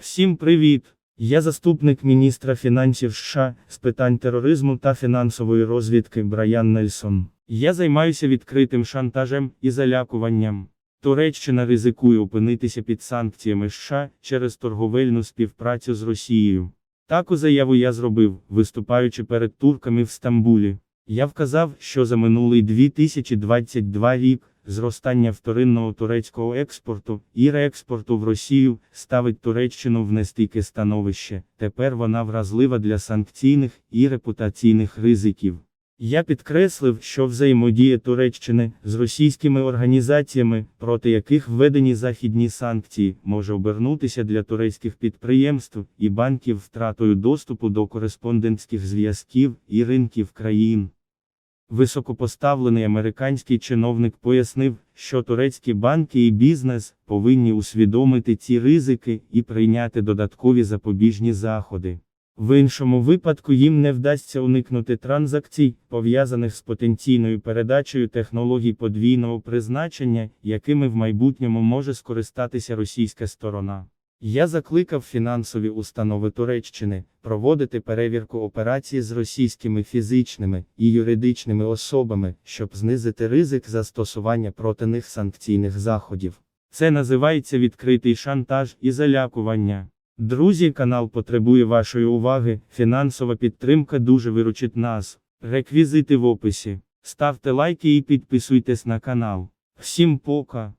Всім привіт! Я заступник міністра фінансів США з питань тероризму та фінансової розвідки Брайан Нельсон. Я займаюся відкритим шантажем і залякуванням. Туреччина ризикує опинитися під санкціями США через торговельну співпрацю з Росією. Таку заяву я зробив, виступаючи перед турками в Стамбулі. Я вказав, що за минулий 2022 рік зростання вторинного турецького експорту і реекспорту в Росію ставить Туреччину в нестійке становище. Тепер вона вразлива для санкційних і репутаційних ризиків. Я підкреслив, що взаємодія Туреччини з російськими організаціями, проти яких введені західні санкції, може обернутися для турецьких підприємств і банків втратою доступу до кореспондентських зв'язків і ринків країн. Високопоставлений американський чиновник пояснив, що турецькі банки і бізнес повинні усвідомити ці ризики і прийняти додаткові запобіжні заходи. В іншому випадку їм не вдасться уникнути транзакцій, пов'язаних з потенційною передачею технологій подвійного призначення, якими в майбутньому може скористатися російська сторона. Я закликав фінансові установи Туреччини проводити перевірку операцій з російськими фізичними і юридичними особами, щоб знизити ризик застосування проти них санкційних заходів. Це називається відкритий шантаж і залякування. Друзі, канал потребує вашої уваги. Фінансова підтримка дуже виручить нас. Реквізити в описі. Ставте лайки і підписуйтесь на канал. Всім пока!